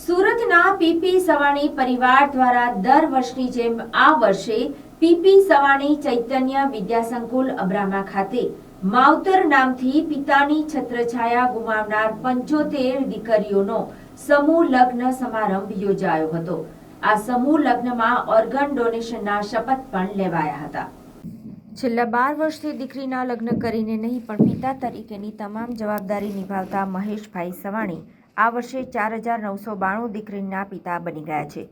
સુરતના પીપી સવાણી પરિવાર દ્વારા દર વર્ષની જેમ આ વર્ષે પીપી સવાણી ચૈતન્ય વિદ્યાસંકુલ અબ્રામા ખાતે માવતર નામથી પિતાની છત્રછાયા ગુમાવનાર પંચોતેર દીકરીઓનો સમૂહ લગ્ન સમારંભ યોજાયો હતો. આ સમૂહ લગ્નમાં ઓર્ગન ડોનેશનના શપથ પણ લેવાયા હતા. છેલ્લા બાર વર્ષથી દીકરીના લગ્ન કરીને નહીં, પણ પિતા તરીકેની તમામ જવાબદારી નિભાવતા મહેશભાઈ સવાણી આ વર્ષે ચાર હજાર નવસો બાણું દીકરીના પિતા બની ગયા છે.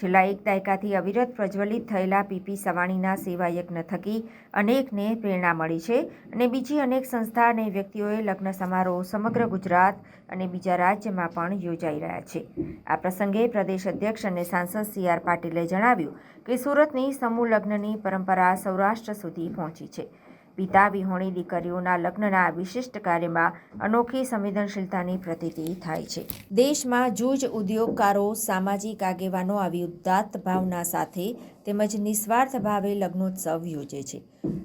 છેલ્લા એક દાયકાથી અવિરત પ્રજ્વલિત થયેલા પીપી સવાણીના સેવાયજ્ઞ થકી અનેકને પ્રેરણા મળી છે અને બીજી અનેક સંસ્થા અને વ્યક્તિઓએ લગ્ન સમારોહ સમગ્ર ગુજરાત અને બીજા રાજ્યમાં પણ યોજાઈ રહ્યા છે. આ પ્રસંગે પ્રદેશ અધ્યક્ષ અને સાંસદ સી આર પાટીલે જણાવ્યું કે સુરતની સમૂહ લગ્નની પરંપરા સૌરાષ્ટ્ર સુધી પહોંચી છે. પિતા વિહોણી દીકરીઓના લગ્નના વિશિષ્ટ કાર્યમાં અનોખી સંવેદનશીલતાની પ્રતીતિ થાય છે. દેશમાં જૂજ ઉદ્યોગકારો, સામાજિક આગેવાનો આવી ઉદાત્ત ભાવના સાથે તેમજ નિસ્વાર્થ ભાવે લગ્નોત્સવ યોજે છે.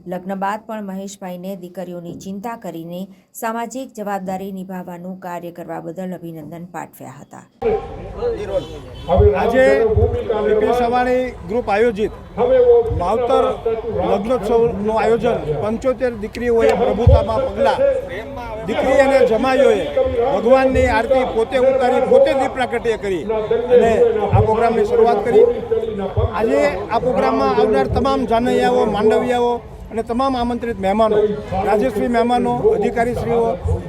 લગ્ન બાદ પણ મહેશભાઈને દીકરીઓની ચિંતા કરીને સામાજિક જવાબદારી નિભાવવાનું કાર્ય કરવા બદલ અભિનંદન પાઠવ્યા હતા. આજે ગ્રુપ આયોજિત માવતર લગ્નોત્સવનું આયોજન પંચોતેર દીકરીઓએ પ્રભુતામાં પગલાં. દીકરી અને જમાઈઓએ ભગવાનની આરતી પોતે ઉતારી, પોતે દીપ પ્રાગટ્ય કરી. અને આ પ્રોગ્રામની શરૂઆત કરી. આજે આ પ્રોગ્રામમાં આવનાર તમામ જાનૈયાઓ, માંડવિયાઓ અને તમામ આમંત્રિત મહેમાનો રાજેશ્રી મહેમાનો, અધિકારીશ્રીઓ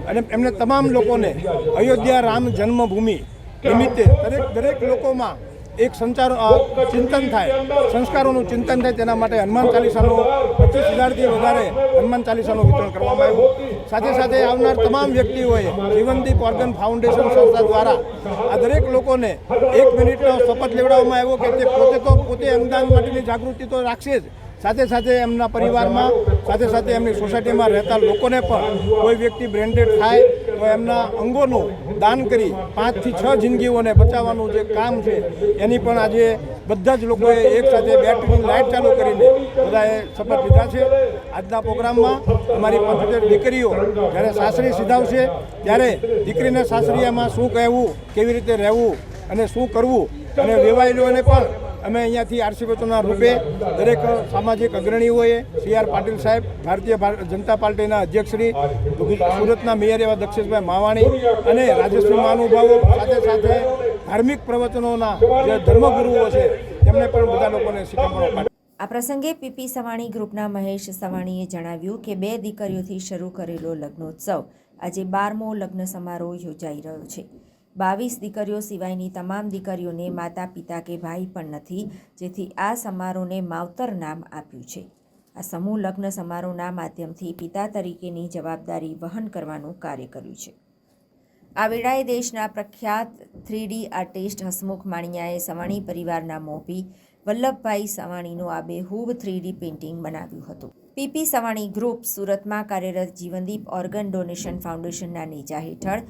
અને એમને તમામ લોકોને અયોધ્યા રામ જન્મભૂમિ નિમિત્તે દરેક દરેક લોકોમાં એક સંચાર ચિંતન થાય. સંસ્કારોનું ચિંતન થાય તેના માટે હનુમાન ચાલીસાનું પચીસ હજારથી વધારે હનુમાન ચાલીસાનું વિતરણ કરવામાં આવ્યું. સાથે સાથે આવનાર તમામ વ્યક્તિઓએ જીવનદીપ ઓર્ગન ફાઉન્ડેશન સંસ્થા દ્વારા આ દરેક લોકોને એક મિનિટનો શપથ લેવડાવવામાં આવ્યો કે તે પોતે તો પોતે અંગદાન માટેની જાગૃતિ તો રાખશે જ. સાથે સાથે એમના પરિવારમાં, સાથે સાથે એમની સોસાયટીમાં રહેતા લોકોને પણ કોઈ વ્યક્તિ બ્રેન્ડેડ થાય એમના અંગોનું દાન કરી પાંચથી છ જિંદગીઓને બચાવવાનું જે કામ છે, એની પણ આજે બધા જ લોકોએ એક સાથે બેટરીની લાઇટ ચાલુ કરીને બધાએ શપથ લીધા છે. આજના પ્રોગ્રામમાં અમારી પંચોતેર દીકરીઓ જ્યારે સાસરી સીધાવશે, ત્યારે દીકરીને સાસરીયામાં શું કહેવું, કેવી રીતે રહેવું અને શું કરવું અને વેવાયેલોને પણ અમે અહીંયાથી આરસીબીના રૂપે દરેક સામાજિક અગ્રણીઓએ સી આર પાટીલ સાહેબ, ભારતીય જનતા પાર્ટીના અધ્યક્ષશ્રી, સુરતના મેયર એવા દક્ષેશભાઈ માવાણી અને રાજેશ્રી મહાનુભાવો સાથે સાથે ધાર્મિક પ્રવચનોના જે ધર્મગુરુઓ છે, તેમને પણ બધા લોકોને શિખામણો આ પ્રસંગે પીપી સવાણી ગ્રુપના મહેશ સવાણીએ જણાવ્યું કે બે દીકરીઓથી શરૂ કરેલો લગ્નોત્સવ આજે બારમો લગ્ન સમારોહ યોજાઈ રહ્યો છે. બાવીસ દીકરીઓ સિવાયની તમામ દીકરીઓને માતા પિતા કે ભાઈ પણ નથી, જેથી આ સમારોહને માવતર નામ આપ્યું છે. આ સમૂહ લગ્ન સમારોહના માધ્યમથી પિતા તરીકેની જવાબદારી વહન કરવાનું કાર્ય કર્યું છે. આ વેળાએ દેશના પ્રખ્યાત થ્રીડી આર્ટિસ્ટ હસમુખ માણિયાએ સવાણી પરિવારના મોભી વલ્લભભાઈ સવાણીનું આબેહૂબ થ્રીડી પેઇન્ટિંગ બનાવ્યું હતું. પીપી સવાણી ગ્રુપ સુરતમાં કાર્યરત જીવનદીપ ઓર્ગન ડોનેશન ફાઉન્ડેશનના નેજા હેઠળ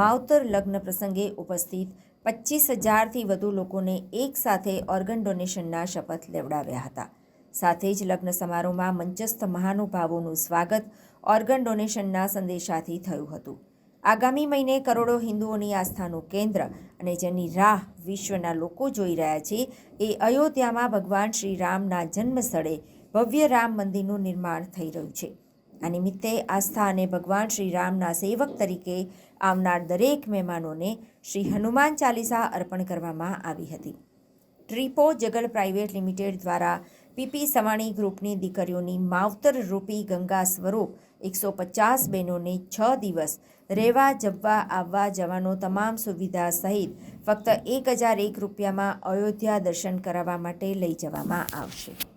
માવતર લગ્ન પ્રસંગે ઉપસ્થિત પચીસ હજારથી વધુ લોકોને એક સાથે ઓર્ગન ડોનેશનના શપથ લેવડાવ્યા હતા. સાથે જ લગ્ન સમારોહમાં મંચસ્થ મહાનુભાવોનું સ્વાગત ઓર્ગન ડોનેશનના સંદેશાથી થયું હતું. આગામી મહિને કરોડો હિન્દુઓની આસ્થાનું કેન્દ્ર અને જેની રાહ વિશ્વના લોકો જોઈ રહ્યા છે, એ અયોધ્યામાં ભગવાન શ્રી રામના જન્મસ્થળે ભવ્ય રામ મંદિરનું નિર્માણ થઈ રહ્યું છે. આ નિમિત્તે આસ્થા અને ભગવાન શ્રી રામના સેવક તરીકે આવનાર દરેક મહેમાનોને શ્રી હનુમાન ચાલીસા અર્પણ કરવામાં આવી હતી. ટ્રીપો જગલ પ્રાઇવેટ લિમિટેડ દ્વારા પીપી સવાણી ગ્રુપની દીકરીઓની માવતર રૂપી ગંગા સ્વરૂપ એકસો પચાસ બહેનોને છ દિવસ રહેવા, જમવા, આવવા જવાનો તમામ સુવિધા સહિત ફક્ત એક હજાર એક રૂપિયામાં અયોધ્યા દર્શન કરાવવા માટે લઈ જવામાં આવશે.